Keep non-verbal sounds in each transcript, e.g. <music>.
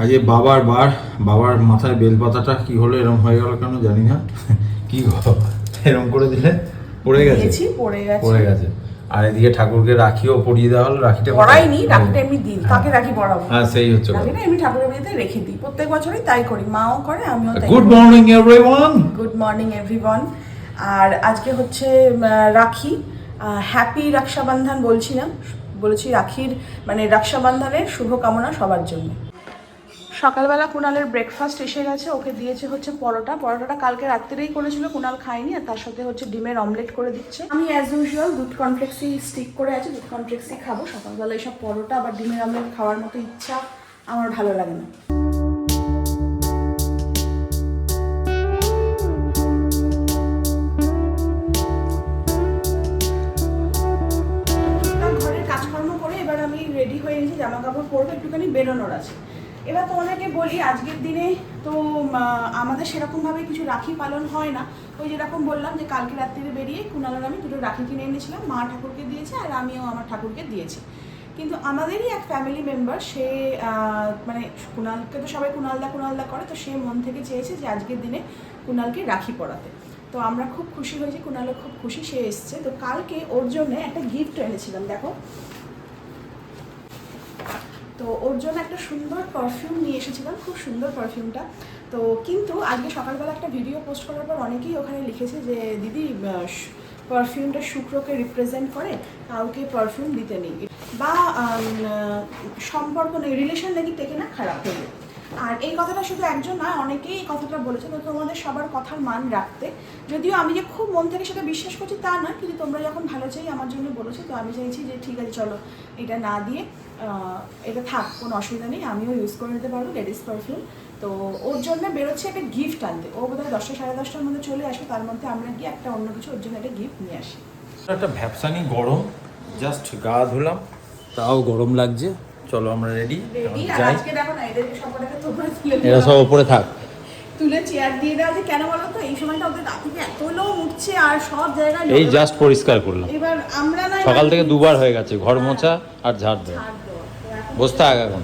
আজকে বাবার বার বাবার মাথায় বেলপাতাটা কি হলো এরকম হয়ে গেল কেন জানি না। <laughs> কি এরকম করে দিলে পড়ে গেছে? পড়ে গেছে। আর এদিকে ঠাকুরকে রাখিও পরিয়ে দেওয়া হলো রাখিটা পড়াইনি রাখিটা এমনি দিন তাকে রাখি পড়াবো। হ্যাঁ সেই হচ্ছে রাখিটা এমনি ঠাকুরের বিয়েতে রেখে দিই প্রত্যেক বছরই তাই করি মাও করে আমিও তাই good morning everyone good morning everyone আর আজকে হচ্ছে রাখি হ্যাপি রক্ষাবন্ধন বলছি না বলেছি রাখির মানে রক্ষাবন্ধনের শুভকামনা সবার জন্য। সকালবেলা কুণালের ব্রেকফাস্ট এসে গেছে ওকে দিয়েছে হচ্ছে পরোটা। পরোটাটা কালকে রাত্রেই করেছিল কুণাল খায়নি আর তার সাথে হচ্ছে ডিমের অমলেট করে দিচ্ছে। আমি অ্যাজ ইউজুয়াল দুধ কনফ্লেক্সই স্টিক করে আছি দুধ কনফ্লেক্সই খাব। সকালবেলা এইসব পরোটা বা ডিমের অমলেট খাওয়ার মতো ইচ্ছা আমার ভালো লাগে না। ঘরের কাজকর্ম করে এবার আমি রেডি হয়ে গেছি জামা কাপড় পরবো একটুখানি বেরোনোর আছে। এবার তোমাদেরকে বলি, আজকের দিনে তো আমাদের সেরকমভাবে কিছু রাখি পালন হয় না। ওই যেরকম বললাম যে, কালকে রাত্রিরে বেরিয়ে কুণালার আমি দুটো রাখি কিনে এনেছিলাম। মা ঠাকুরকে দিয়েছে আর আমিও আমার ঠাকুরকে দিয়েছি। কিন্তু আমাদেরই এক ফ্যামিলি মেম্বার সে মানে কুণালকে তো সবাই কুণালদা কুণালদা করে, তো সে মন থেকে চেয়েছে যে, আজকের দিনে কুণালকে রাখি পড়াতে তো আমরা খুব খুশি হয়েছি, কুণালও খুব খুশি, সে এসছে। তো কালকে ওর জন্য একটা গিফট এনেছিলাম, দেখো। তো ওর জন্য একটা সুন্দর পারফিউম নিয়ে এসেছিলাম, খুব সুন্দর পারফিউমটা তো কিন্তু আজকে সকালবেলা একটা ভিডিও পোস্ট করার পর অনেকেই ওখানে লিখেছে যে, দিদি পারফিউমটা শুক্রকে রিপ্রেজেন্ট করে, কাউকে পারফিউম দিতে নেই। বা সম্পর্ক নেই রিলেশন নাকি থেকে না, খারাপ হয়ে। আর এই কথাটা শুধু একজন নয়, অনেকেই এই কথাটা বলেছে তো তোমাদের সবার কথার মান রাখতে। যদিও আমি যে খুব মন থেকে সেটা বিশ্বাস করছি তা না কিন্তু তোমরা যখন ভালো চাই, আমার জন্য বলেছ, তো আমি চাইছি যে, ঠিক আছে, চলো, এটা না দিয়ে এটা থাক কোনো অসুবিধা নেই আমিও ইউজ করে নিতে পারব লেডিস পারফিউম তো ওর জন্য বেরোচ্ছে একটা গিফট আনতে। ও বোধহয় দশটা সাড়ে দশটার মধ্যে চলে আসবে তার মধ্যে আমরা গিয়ে একটা অন্য কিছু ওর জন্য একটা গিফট নিয়ে আসি। একটা ভ্যাপসানি গরম জাস্ট গা ধুলাম তাও গরম লাগছে। চলো আমরা রেডি রেডি যাই। আজকে দেখো না এদেরকে সবাইকে তোমরা তুলে এরা সব ওপরে থাক। তুলে চেয়ার দিয়ে দেওয়া যে কেন বলো তো? এই সময়টা ওদের গা থেকে এত লোক উঠছে আর সব জায়গায় এই জাস্ট পরিষ্কার করলাম। এবার আমরা না সকাল থেকে দুবার হয়ে গেছে ঘর মোছা আর ঝাড় দেওয়া। বসতে আগে এখন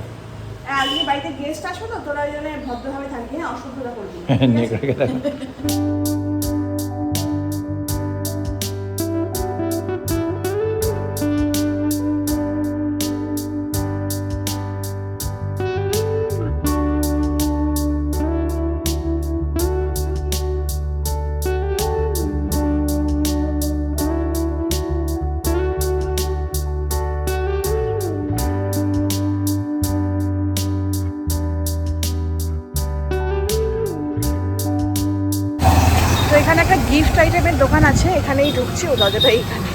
হ্যাঁ, আজকে বাড়িতে গেস্ট আসো তো তোরা ওই জন্য ভদ্রভাবে থাকবি হ্যাঁ অসুবিধা করবি। <laughs> নেকড়ে <laughs> আছে এখানেই ঢুকছি ও দরজাটা এইখানে।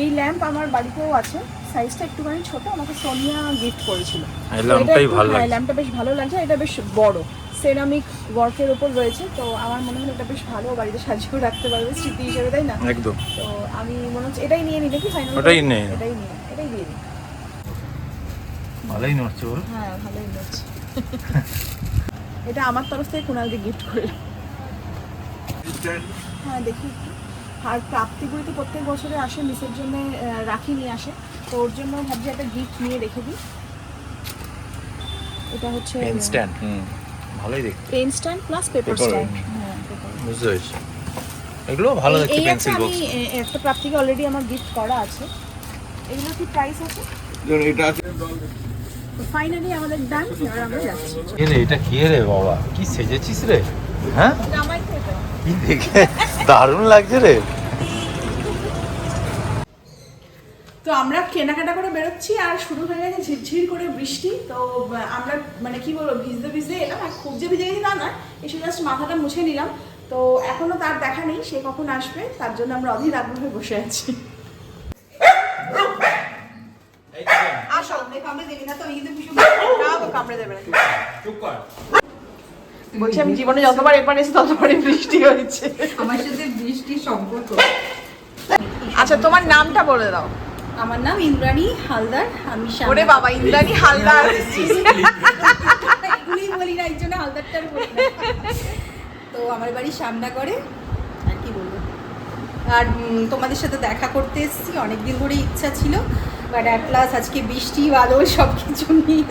এই ল্যাম্প আমার বাড়িতেও আছে সাইজটা একটুখানি ছোট আমাকে সোনিয়া গিফট করেছিল। এই ল্যাম্পটাই ভালো হ্যাঁ, লাগছে। ল্যাম্পটা বেশ ভালো লাগছে এটা বেশ বড়। সেরামিক ওয়ার্কের উপর রয়েছে তো আমার মনে হলো এটা বেশ ভালো বাড়িতে সাজিয়েও রাখতে পারবে স্মৃতি হিসেবে তাই না? একদম। তো আমি মনে হচ্ছে এটাই নিয়ে নিই কি ফাইনাল ওটাই নে। এটাই নিয়ে এটাই দিয়ে দিই ভালোই নড়ছে ওর। হ্যাঁ ভালোই লাগছে <laughs> এটা আমার তরফ থেকে কুণালকে গিফট করলাম। হ্যাঁ দেখি। আর প্রাপ্তিগুলি তো প্রত্যেক বছরে আসে মিসের জন্য রাখি নিয়ে আসে। তো ওর জন্য ভাবছি একটা গিফট নিয়ে রেখে দিই। এটা হচ্ছে পেন স্ট্যান্ড হুম ভালোই দেখতে। Pen stand plus paper stand হ্যাঁ বুঝতে পেরেছি। এগুলো ভালো এই- দেখতে এই পেন্সিল আমি বক্স এ, একটা প্রাপ্তিকে অলরেডি আমার গিফট করা আছে। এগুলো কি প্রাইস আছে? এটা আছে। তো ফাইনালি আমাদের ডান এবার আমরা যাচ্ছি। এ রে এটা কে রে বাবা? কি সেজেছিস রে? হ্যাঁ? কি দেখে? দারুণ লাগছে রে। তো আমরা কেনাকাটা করে বেরোচ্ছি আর শুরু হয়ে গেছে ঝিরঝির করে বৃষ্টি। তো আমরা মানে কি বলব ভিজতে ভিজতে এলাম আর খুব যে ভিজে গেছি তা নয়। এসে জাস্ট মাথাটা মুছে নিলাম। তো এখনও তার দেখা নেই সে কখন আসবে তার জন্য আমরা অধীর আগ্রহে বসে আছি আসো কামড়ে দেবে না তো এই কিন্তু ভীষণ কামড়ে দেবে না। চুপ কর। বলছি আমি জীবনে যতবার এপার এসে ততবারই বৃষ্টি হয়েছে। আমার সাথে বৃষ্টির সম্পর্ক। আচ্ছা তোমার নামটা বলে দাও। আমার নাম ইন্দ্রাণী হালদার আমি ওরে বাবা ইন্দ্রাণী হালদার। এগুলোই বলি না এই জন্য হালদারটার বলি তো আমার বাড়ি সামনা করে আর কি বলব? আর তোমাদের সাথে দেখা করতে এসেছি অনেকদিন ধরে ইচ্ছা ছিল। বাট অ্যাট লাস্ট আজকে বৃষ্টি আলো সব কিছু নিয়ে।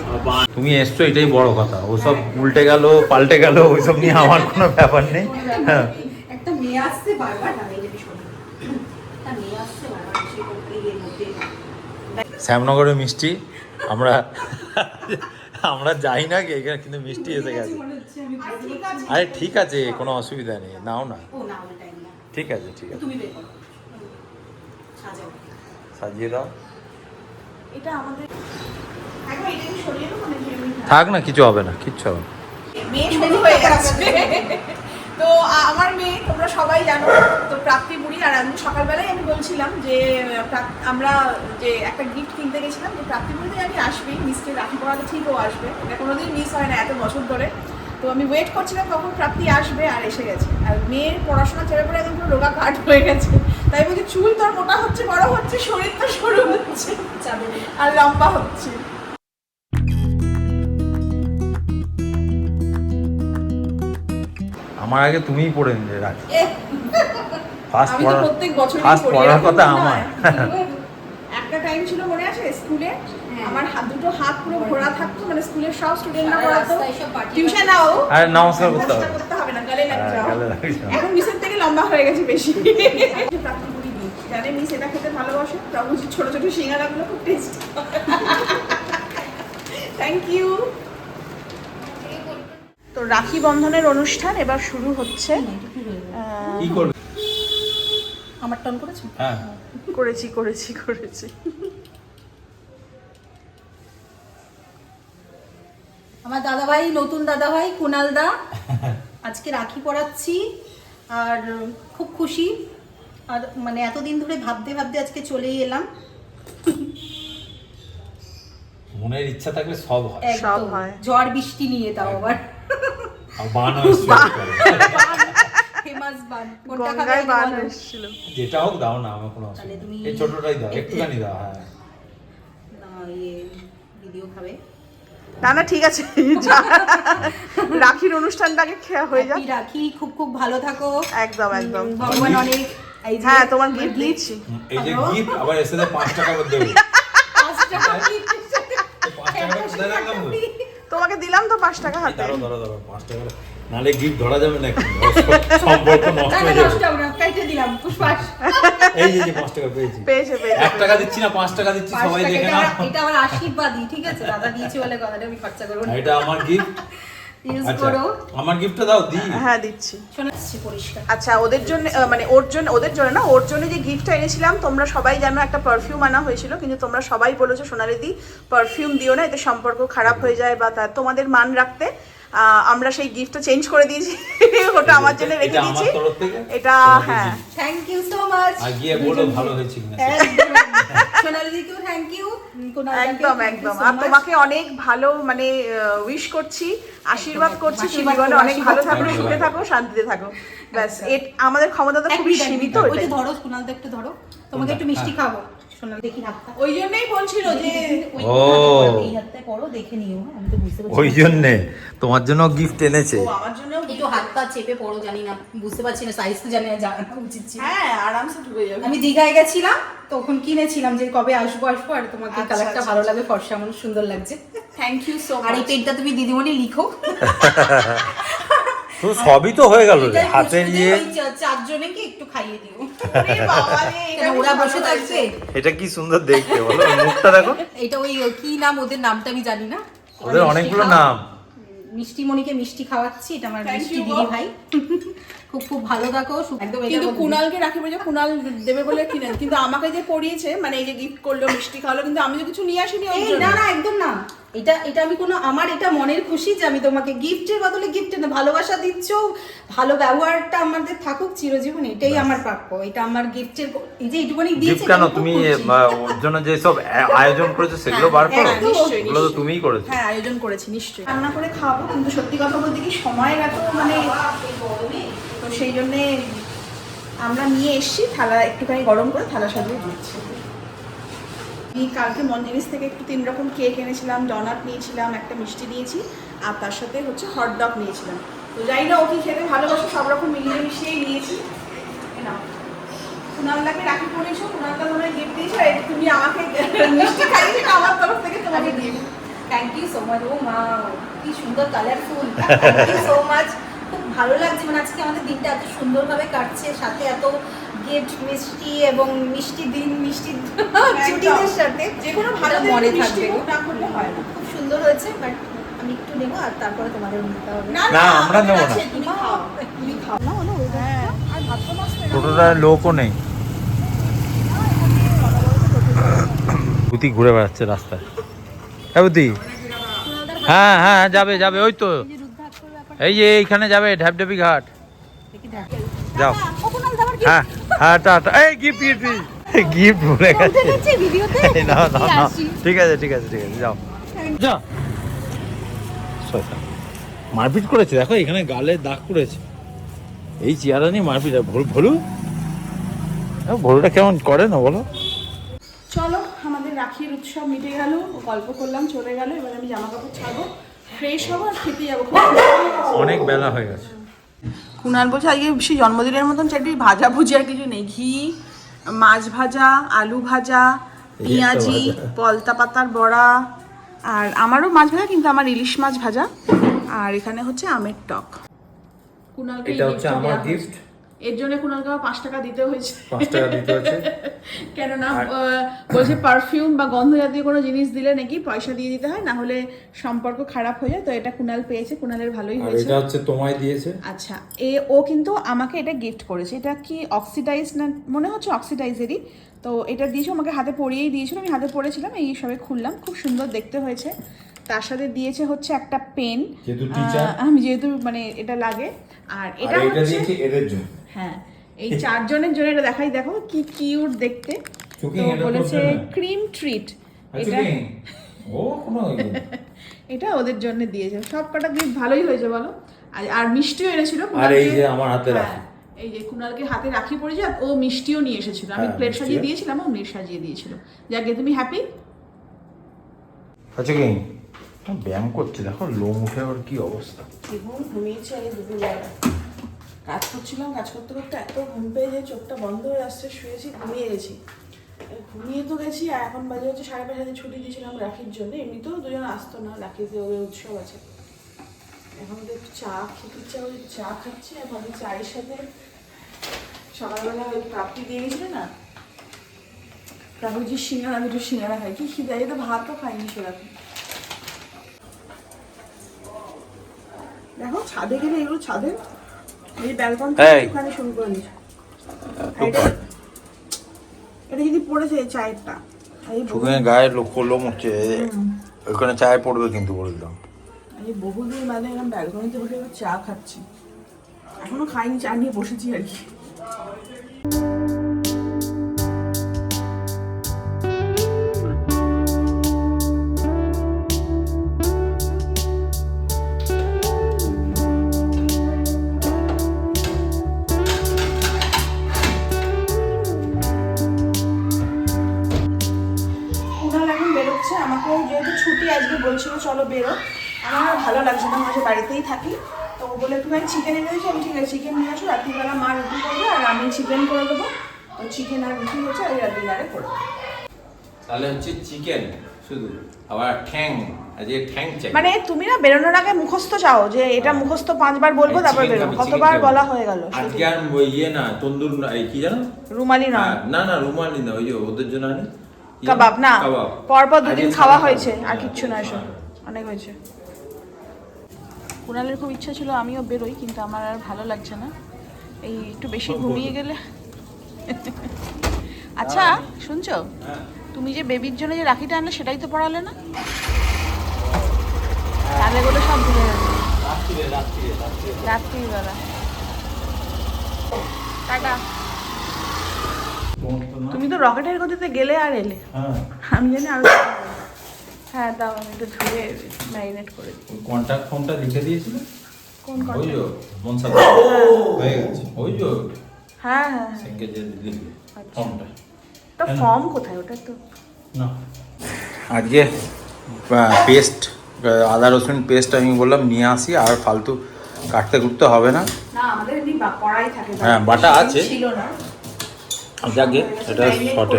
তুমি এসছো এটাই বড় কথা। ওসব উল্টে গেল পাল্টে গেল ওইসব নিয়ে আমার কোনো ব্যাপার নেই। হ্যাঁ। একটা মেয়ে আসছে বারবার না এই একটা মেয়ে আসছে বারবার সে মধ্যে শ্যামনগরের মিষ্টি আমরা আমরা যাই না কি এখানে কিন্তু মিষ্টি এসে গেছে। পারছি। আরে ঠিক আছে কোনো অসুবিধা নেই নাও না। ঠিক আছে ঠিক আছে। সাজিয়ে দাও। এটা আমাদের থাক না কিছু হবে না কিচ্ছু হবে না। মেয়ে শুরু হয়ে গেছে তো আমার মেয়ে তোমরা সবাই জানো তো প্রাপ্তি বুড়ি আর আমি সকালবেলায় আমি বলছিলাম যে আমরা যে একটা গিফট কিনতে গেছিলাম যে প্রাপ্তি বুড়ি আমি আসবেই মিষ্টি রাখি পড়াতে ঠিকও আসবে। এটা কোনোদিন মিস হয় না এত বছর ধরে। তো আমি ওয়েট করছিলাম কখন প্রাপ্তি আসবে আর এসে গেছে। আর মেয়ের পড়াশোনা চেপে পড়ে একদম পুরো রোগা কাঠ হয়ে গেছে। তাই বলছি চুল তোর মোটা হচ্ছে বড় হচ্ছে শরীর তো সরু হচ্ছে। আর লম্বা হচ্ছে। আমার আগে তুমিই পড়ে নিলে রাখি ফার্স্ট পড়া প্রত্যেক ফার্স্ট পড়ি, পড়ার কথা আমার একটা টাইম ছিল মনে আছে স্কুলে? হ্যাঁ। আমার হাত দুটো হাত পুরো ঘোরা থাকতো মানে স্কুলের সব স্টুডেন্টরা পড়াতো। টিউশন। নাও আরে নমস্কার করতে হবে। গলে হ্যাঁ, গালে লাগে এখন মিসের থেকে লম্বা হয়ে গেছে বেশি। জানে মিস এটা খেতে ভালোবাসে? ছোট ছোট সিঙ্গারাগুলো খুব টেস্ট থ্যাংক ইউ তো রাখি বন্ধনের অনুষ্ঠান এবার শুরু হচ্ছে। কি করবে? আমার টন করেছ? হ্যাঁ। করেছি করেছি করেছি। আমার দাদা ভাই নতুন দাদা ভাই কুনাল দা <laughs> আজকে রাখি পড়াচ্ছি আর খুব খুশি। আর মানে এতদিন ধরে ভাবতে ভাবতে আজকে চলেই এলাম। মনের ইচ্ছা থাকলে সব হয়। সব হয়। ঝড় বৃষ্টি নিয়ে তাও আবার। আর বান ফেমাস বান। কোনটা খাবে বান এসেছিল। যেটা হোক দাও না আমার কোনো অসুবিধা এই ছোটটাই দাও একটুখানি দাও হ্যাঁ। না ইয়ে দিদিও খাবে। না না ঠিক আছে। <laughs> রাখির অনুষ্ঠানটাকে খেয়া হয়ে যাক রাখি খুব খুব ভালো থাকো। একদম একদম। ভগবান অনেক এই হ্যাঁ তোমার গিফট দিচ্ছি। এই যে গিফট আবার এসে টাকা করে দেবে? তোমাকে দিলাম তো পাঁচ টাকা হাতে। দাঁড়াও দাঁড়াও টাকা নাহলে গিফট ধরা যাবে না। সম্পর্ক নষ্ট হয়ে যাবে। দিলাম, পুষ্পাস। এই যে টাকা পেয়েছি। পেয়েছে পেয়েছে। এক টাকা দিচ্ছি না পাঁচ টাকা দিচ্ছি সবাই দেখে না এটা আমার আশীর্বাদই ঠিক আছে? দাদা দিয়েছে বলে কথাটা আমি খরচা করব না। এটা আমার গিফট? ইউজ আচ্ছা করো। আমার গিফটটা দাও দি হ্যাঁ দিচ্ছি। আচ্ছা ওদের জন্য মানে ওর জন্য ওদের জন্য না ওর জন্য যে গিফটটা এনেছিলাম তোমরা সবাই জানো একটা পারফিউম আনা হয়েছিল কিন্তু তোমরা সবাই বলেছ সোনালি দি পারফিউম দিও না এতে সম্পর্ক খারাপ হয়ে যায় বা তা তোমাদের মান রাখতে আমরা সেই গিফটটা চেঞ্জ করে দিয়েছি। ওটা আমার জন্য রেখে দিয়েছি। এটা হ্যাঁ। থ্যাংক ইউ সো মাচ গিয়ে বলো ভালো হয়েছে থ্যাংক ইউ একদম একদম। আর তোমাকে অনেক ভালো মানে উইশ করছি আশীর্বাদ করছি। তুমি জীবনে অনেক ভালো থাকো। সুখে থাকো শান্তিতে থাকো। ব্যাস। আমাদের ক্ষমতা তো খুবই সীমিত এটাই। ধরো সোনালদা একটু ধরো। তোমাকে একটু মিষ্টি খাব। দেখি হাতটা ওই জন্যই বলছিল যে এই দেখে নিও হ্যাঁ, আমি তো বুঝতে পারছি। ওই না। তোমার জন্য গিফট এনেছে। আমার জন্য একটু হাতটা চেপে পড়ো জানি না বুঝতে পারছি না সাইজ তো জানি না জানা উচিত হ্যাঁ আরামসে ঢুকে যাবে। আমি দীঘায় গেছিলাম তখন কিনেছিলাম যে কবে আসব আসব আর তোমাকে আচ্ছা, কালারটা আচ্ছা, ভালো লাগে ফর্সা আমার সুন্দর লাগছে। থ্যাংক ইউ সো আর এই পেনটা তুমি দিদিমণি লিখো। <laughs> তো সবই তো হয়ে গেল রে। হাতের ইয়ে চারজনকে একটু খাইয়ে দিও। বাবা রে কেন ওরা বসে থাকবে? এটা কি সুন্দর দেখতে বলো মুখটা দেখো। এটা ওই কি নাম ওদের নামটা আমি জানি না। ওদের মিষ্টি অনেকগুলো নাম। মিষ্টি মনিকে মিষ্টি খাওয়াচ্ছি এটা আমার মিষ্টি দিদি ভাই। খুব খুব ভালো থাকো একদম কিন্তু। কুনালকে রাখি বলে কুনাল দেবে বলে কিনে কিন্তু আমাকে যে পড়িয়েছে মানে এই যে গিফট করল মিষ্টি খাওয়ালো কিন্তু আমি তো কিছু নিয়ে আসিনি এই না না একদম না। এটা এটা আমি কোনো আমার এটা মনের খুশি যে আমি তোমাকে গিফটের বদলে গিফট না ভালোবাসা দিচ্ছ। ভালো ব্যবহারটা আমাদের থাকুক চিরজীবন এটাই আমার প্রাপ্য। এটা আমার গিফটের এই যে এইটুকুনি গিফট দিয়েছে কেন? তুমি। ওর জন্য যে সব আয়োজন করেছ সেগুলো বার করো। হ্যাঁ, ওগুলো তো তুমিই করেছ। হ্যাঁ আয়োজন করেছি নিশ্চয়ই। রান্না করে খাব কিন্তু সত্যি কথা বলতে কি সময়ের এত মানে তো সেই জন্যে আমরা নিয়ে এসেছি থালা একটুখানি গরম করে থালা সাজিয়ে দিচ্ছি। আমি কালকে মঞ্জিনিস থেকে একটু তিন রকম কেক এনেছিলাম ডনাট নিয়েছিলাম, একটা মিষ্টি নিয়েছি আর তার সাথে হচ্ছে হট ডগ নিয়েছিলাম। তো জানি না, ও কি খেতে ভালোবাসে, সব রকম মিলিয়ে মিশিয়েই নিয়েছি কুনালদাকে রাখি পরিয়েছো কুনালদা তোমায় গিফট দিয়েছ? তুমি আমাকে মিষ্টি আমার তরফ থেকে তোমাকে gift thank you so much ও মা, কি সুন্দর কালারফুল সো মাচ খুব ভালো লাগছে মানে আজকে আমাদের দিনটা এত সুন্দরভাবে কাটছে, সাথে এত গিফট মিষ্টি এবং মিষ্টি দিন মিষ্টি ছুটিদের সাথে। যে কোনো ভালো মনে থাকবে না করলে হয় না। খুব সুন্দর হয়েছে বাট আমি একটু নেব আর তারপরে তোমাদের নিতে হবে না না, আমরা নেব না। তুমি খাও। তুমি খাও। না হ্যাঁ। আর ভাত তো মাছ টোটোটা লোকও নেই। বুতি ঘুরে বেড়াচ্ছে রাস্তায়। হ্যাঁ বুতি? হ্যাঁ হ্যাঁ যাবে যাবে ওই তো। এই যে এইখানে যাবে ঢ্যাপঢ্যাপি ঘাট। যাও। হ্যাঁ হ্যাঁ টাটা এই গিফট গিফট গিফট। ভুলে গেছে। ভিডিওতে? না না না ঠিক আছে ঠিক আছে ঠিক আছে যাও। যা। মারপিট করেছে দেখো এখানে গালে দাগ করেছে। এই চেয়ারা নিয়ে মারপিট ভুল ভুলু? ভুলুটা কেমন করে না বলো? চলো আমাদের রাখির উৎসব মিটে গেল গল্প করলাম চলে গেল এবার আমি জামা কাপড় ছাড়বো ফ্রেশ হব আর খেতে যাব। অনেক বেলা হয়ে গেছে। কুনাল বলছে আজকে সেই জন্মদিনের মতন চারটি ভাজা ভুজি আর কিছু নেই। ঘি মাছ ভাজা আলু ভাজা পেঁয়াজি পলতা পাতার বড়া আর আমারও মাছ ভাজা কিন্তু আমার ইলিশ মাছ ভাজা। আর এখানে হচ্ছে আমের টক। কুনালকে এটা হচ্ছে আমার গিফট এর জন্য কুনালকে আবার পাঁচ টাকা দিতে হয়েছে। পাঁচ টাকা দিতে হচ্ছে <laughs> কেননা বলছে পারফিউম বা গন্ধ জাতীয় কোনো জিনিস দিলে নাকি পয়সা দিয়ে দিতে হয় না হলে সম্পর্ক খারাপ হয়ে যায়। তো এটা কুনাল পেয়েছে কুনালের ভালোই হয়েছে। এটা হচ্ছে তোমায় দিয়েছে? আচ্ছা এ ও কিন্তু আমাকে এটা গিফট করেছে। এটা কি অক্সিডাইজ না মনে হচ্ছে অক্সিডাইজেরই তো এটা দিয়েছে আমাকে হাতে পরিয়েই দিয়েছিল। আমি হাতে পড়েছিলাম এই সবে খুললাম। খুব সুন্দর দেখতে হয়েছে। তার সাথে দিয়েছে হচ্ছে একটা পেন আমি যেহেতু মানে এটা লাগে। আর এটা হচ্ছে এদের জন্য। হ্যাঁ এই চারজনের জন্য এটা দেখাই দেখো কি কিউট দেখতে। তো বলেছে ক্রিম ট্রিট এটা ও কোনো <laughs> এটা ওদের জন্য দিয়েছে। সব কটা গিফট ভালোই হয়েছে বলো। আর আর মিষ্টিও এনেছিল আর এই যে আমার হাতে হ্যাঁ, রাখি। এই যে কুনালকে হাতে রাখি পড়েছে ও মিষ্টিও নিয়ে এসেছিল। আমি হ্যাঁ, প্লেট সাজিয়ে দিয়েছিলাম ও প্লেট সাজিয়ে দিয়েছিল। যাকে তুমি হ্যাপি আচ্ছা কি? ব্যায়াম করছে দেখো লোম উঠে ওর কি অবস্থা। ঘুম ঘুমিয়েছে দুপুরবেলা। কাজ করছিলাম, কাজ করতে করতে এত ঘুম পেয়ে যে চোখটা বন্ধ হয়ে আসছে, শুয়েছি, ঘুমিয়ে গেছি। ঘুমিয়ে তো গেছি, আর এখন বাজে হচ্ছে সাড়ে পাঁচটা ছুটি দিয়েছিলাম রাখির জন্য, এমনিতেও দুজন আসতো না রাখিতে ওদের উৎসব আছে। এখন তো একটু চা খেতে ইচ্ছা করছে চা খাচ্ছি, আর ভাবি চায়ের সাথে সকালবেলা ওই প্রাপ্তি দিয়ে গেছিল না? প্রাপুজি সিঙ্গারা, দুটো সিঙ্গারা খাই, কি খিদে এই তো ভাতও খাইনি সেরকম। দেখো, ছাদে গেলে এগুলো ছাদে এই ব্যালকন। ওখানে শুরু করে দিস। এটা যদি পড়েছে চায়েরটা এই গায়ে লোক লোম উঠছে ওখানে চায় পড়বে কিন্তু বলে দিলাম। এই বহুদিন মানে এরকম ব্যালকনিতে বসে চা খাচ্ছি। এখনও খাইনি চা নিয়ে বসেছি আর কি। লাগছে না মাঝে বাড়িতেই থাকি। তো ও বলে একটুখানি চিকেন এনে দিয়েছি? আমি ঠিক আছে চিকেন নিয়ে আসো। রাত্রিবেলা মা রুটি করবে আর আমি চিকেন করে দেবো। তো চিকেন আর রুটি হচ্ছে আর ডিনারে করব তাহলে হচ্ছে চিকেন শুধু। আবার ঠ্যাং মানে তুমি না বেরোনোর আগে মুখস্থ চাও যে এটা মুখস্থ পাঁচবার বলব তারপর বেরোবো। কতবার বলা হয়ে গেল আজকে আর ইয়ে না তন্দুর কি জানো? রুমালি নয় হ্যাঁ, না না রুমালি না ওই যে ওদের জন্য আনি? কাবাব না? পরপর দুদিন খাওয়া হয়েছে। আর হ্যাঁ, কিচ্ছু না এসব। হ্যাঁ। অনেক হয়েছে। কুণালের খুব ইচ্ছা ছিল আমিও বেরোই কিন্তু আমার আর ভালো লাগছে না। এই একটু বেশি ঘুমিয়ে গেলে। আচ্ছা শুনছো? হ্যাঁ। তুমি যে বেবির জন্য যে রাখিটা আনলে সেটাই তো পড়ালে না? তাহলে এগুলো সব ভুলে রাত্রিরে রাত্রিবেলা। টাটা? তুমি তো রকেটের গতিতে গেলে আর এলে। হ্যাঁ। আমি জানি আরও হ্যাঁ দাও আমি একটু ধুয়ে ম্যারিনেট করে দিই। ওই কন্ট্যাক্ট ফোনটা লিখে দিয়েছিল? কোন ওই contact? যে মনসা হয়ে। গেছে। ওই যে হ্যাঁ হ্যাঁ হ্যাঁ। যে আচ্ছা। ফর্মটা। তো ফর্ম কোথায়? ওটা তো না। আজকে পেস্ট আদা রসুন পেস্ট আমি বললাম নিয়ে আসি আর ফালতু কাটতে কুটতে হবে না। না আমাদের এমনি কড়াই থাকে হ্যাঁ, বাটা আছে। ছিল না। যাকে এটা শর্টে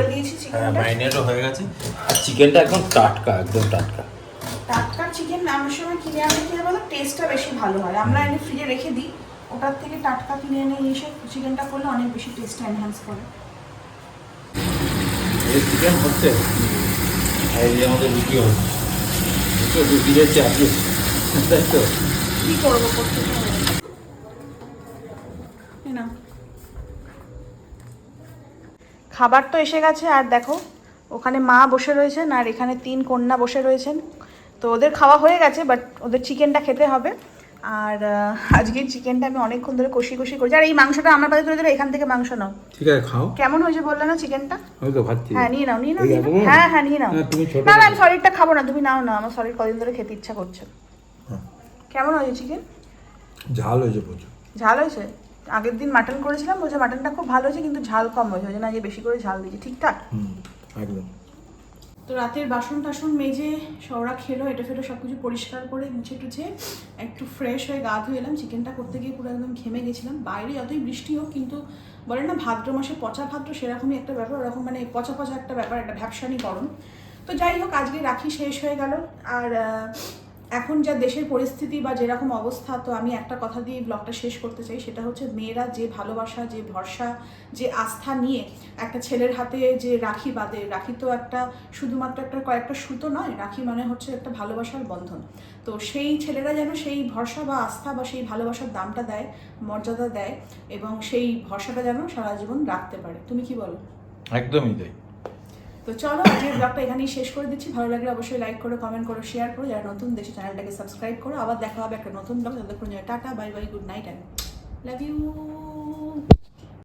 হ্যাঁ ম্যারিনেটও হয়ে গেছে। আর চিকেনটা একদম টাটকা একদম টাটকা। টাটকা চিকেন অনেক সময় কিনে আনলে কি বলো? টেস্টটা বেশি ভালো হয়। আমরা এনে ফ্রিজে রেখে দিই। ওটার থেকে টাটকা কিনে এনে এসে চিকেনটা করলে অনেক বেশি টেস্টটা এনহ্যান্স করে। এই চিকেন হচ্ছে এই যে আমাদের রুটিও হচ্ছে। রুটিও রুটি যাচ্ছে আজকে তাই তো? কি করব করতে তো নাও। খাবার তো এসে গেছে আর দেখো ওখানে মা বসে রয়েছেন আর এখানে তিন কন্যা বসে রয়েছেন। তো ওদের খাওয়া হয়ে গেছে বাট ওদের চিকেনটা খেতে হবে। আর আজকে চিকেনটা আমি অনেকক্ষণ ধরে কষি কষি করছি। আর এই মাংসটা আমার পাশে ধরে দিলে এখান থেকে মাংস নাও। ঠিক আছে খাও। কেমন হয়েছে বললে না চিকেনটা আমি তো হ্যাঁ নিয়ে নাও নিয়ে নাও হ্যাঁ হ্যাঁ নিয়ে নাও। না, তুমি ছোট না আমি সলিডটা খাব না তুমি নাও না আমার সলিড কদিন ধরে খেতে ইচ্ছা করছে। হ্যাঁ। কেমন হয়েছে চিকেন ঝাল হয়েছে প্রচুর। ঝাল হয়েছে? আগের দিন মাটন করেছিলাম বলছে মাটনটা খুব ভালো হয়েছে কিন্তু ঝাল কম হয়েছে ওই জন্য আজকে বেশি করে ঝাল দিয়েছি ঠিকঠাক? একদম। তো রাতের বাসন টাসন মেজে সৌরা খেলো এটা ফেটো সব কিছু পরিষ্কার করে মুছে টুছে একটু ফ্রেশ হয়ে গা ধুয়ে এলাম চিকেনটা করতে গিয়ে পুরো একদম ঘেমে গেছিলাম। বাইরে যতই বৃষ্টি হোক কিন্তু বলে না ভাদ্র মাসে পচা ভাদ্র সেরকমই একটা ব্যাপার ওরকম মানে পচা পচা একটা ব্যাপার একটা ভ্যাবসানি গরম। তো যাই হোক আজকে রাখি শেষ হয়ে গেল আর এখন যা দেশের পরিস্থিতি বা যেরকম অবস্থা, তো আমি একটা কথা দিয়ে ব্লগটা শেষ করতে চাই, সেটা হচ্ছে মেয়েরা যে ভালোবাসা, যে ভরসা, যে আস্থা নিয়ে একটা ছেলের হাতে যে রাখি বাঁধে, রাখি তো একটা শুধুমাত্র একটা কয়েকটা সুতো নয়, রাখি মানে হচ্ছে একটা ভালোবাসার বন্ধন। তো সেই ছেলেরা যেন সেই ভরসা বা আস্থা বা সেই ভালোবাসার দামটা দেয়, মর্যাদা দেয় এবং সেই ভরসাটা যেন সারা জীবন রাখতে পারে। তুমি কি বলো? একদমই তাই। তো চলো আজকের ব্লগটা এখানেই শেষ করে দিচ্ছি। ভালো লাগলে অবশ্যই লাইক করো কমেন্ট করো শেয়ার করো। যারা নতুন দেশে চ্যানেলটাকে সাবস্ক্রাইব করো, আবার দেখা হবে একটা নতুন ব্লগ ততক্ষণ tata bye bye good night and love you